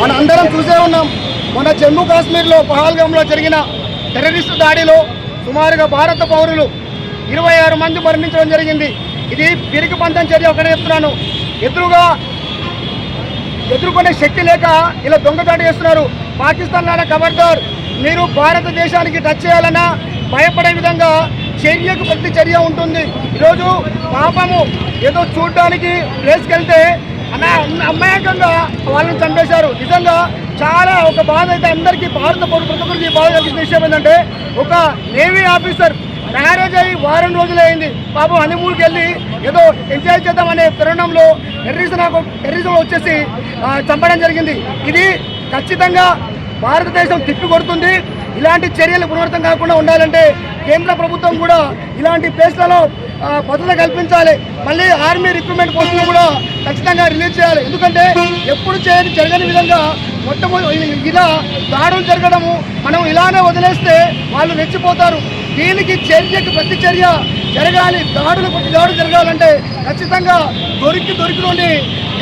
మన అందరం చూసే ఉన్నాం. మన జమ్మూ కాశ్మీర్లో పహల్గాంలో జరిగిన టెర్రరిస్టు దాడిలో సుమారుగా భారత పౌరులు ఇరవై ఆరు మంది మరణించడం జరిగింది. ఇది పిరికి పంతం చర్య ఒకటే చెప్తున్నాను. ఎదురుగా ఎదుర్కొనే శక్తి లేక ఇలా దొంగదాడి చేస్తున్నారు. పాకిస్తాన్ నాన్న కమాండర్ మీరు భారతదేశానికి టచ్ చేయాలన్నా భయపడే విధంగా చర్యకు ప్రతి చర్య ఉంటుంది. ఈరోజు పాపము ఏదో చూడడానికి ప్లేస్కి వెళ్తే అనా అమాయకంగా వాళ్ళని చంపేశారు. నిజంగా చాలా ఒక బాధ అయితే అందరికీ భారత పౌరు ప్రతి ఒక్కరికి బాధ కలిగిన విషయం ఏంటంటే ఒక నేవీ ఆఫీసర్ మ్యారేజ్ అయ్యి వారం రోజులే అయింది పాపం హనీమూన్కి వెళ్ళి ఏదో ఎంజాయ్ చేద్దామనే తరుణంలో నాకు టెర్రరిజం వచ్చేసి చంపడం జరిగింది. ఇది ఖచ్చితంగా భారతదేశం తిప్పి కొడుతుంది ఇలాంటి చర్యలు పునరావృతం కాకుండా ఉండాలంటే కేంద్ర ప్రభుత్వం కూడా ఇలాంటి ప్లేస్లలో భద్రత కల్పించాలి. మళ్ళీ ఆర్మీ రిక్రూట్మెంట్ పోస్టులు కూడా ఖచ్చితంగా రిలీజ్ చేయాలి. ఎందుకంటే ఎప్పుడు చేయని జరగని విధంగా మొట్టమొదటి ఇలా దాడులు జరగడము మనం ఇలానే వదిలేస్తే వాళ్ళు రెచ్చిపోతారు. దీనికి చర్యకు ప్రతిచర్య జరగాలి. దాడులు ప్రతి దాడులు జరగాలంటే ఖచ్చితంగా దొరికి దొరికినోని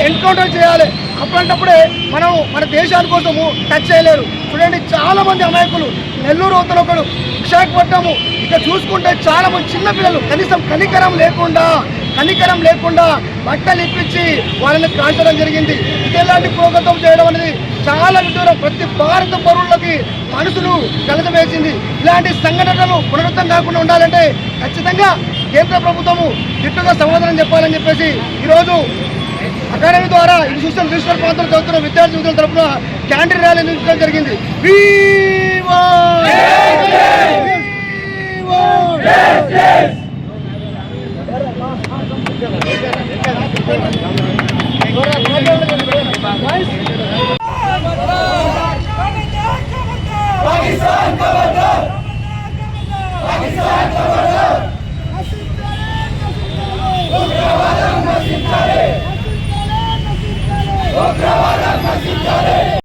ఎన్కౌంటర్ చేయాలి. అప్పుడంటప్పుడే మనం మన దేశాని కోసము టచ్ చేయలేరు. చూడండి చాలా మంది అమాయకులు నెల్లూరు అవతల ఒకడు విశాఖపట్నము. ఇక చూసుకుంటే చాలా మంది చిన్నపిల్లలు కనీసం కనికరం లేకుండా కనికరం లేకుండా బట్టలు ఇప్పించి వాళ్ళని కాల్చడం జరిగింది. ఇదేలాంటి ప్రోగతం చేయడం అనేది చాలా విదూరం ప్రతి భారత పౌరులకి మనసును కలగవేసింది ఇలాంటి సంఘటనలు పునరుద్ధం కాకుండా ఉండాలంటే ఖచ్చితంగా కేంద్ర ప్రభుత్వము దిట్టుగా సమాధానం చెప్పాలని చెప్పేసి ఈరోజు అకాడమీ ద్వారా ఇన్స్టిట్యూషన్ రిజిస్టర్ ప్రాంతంలో చదువుతున్న విద్యార్థి విద్యుల తరఫున క్యాంటీన్ ర్యాలీ నిర్వహించడం జరిగింది. వివా! zinare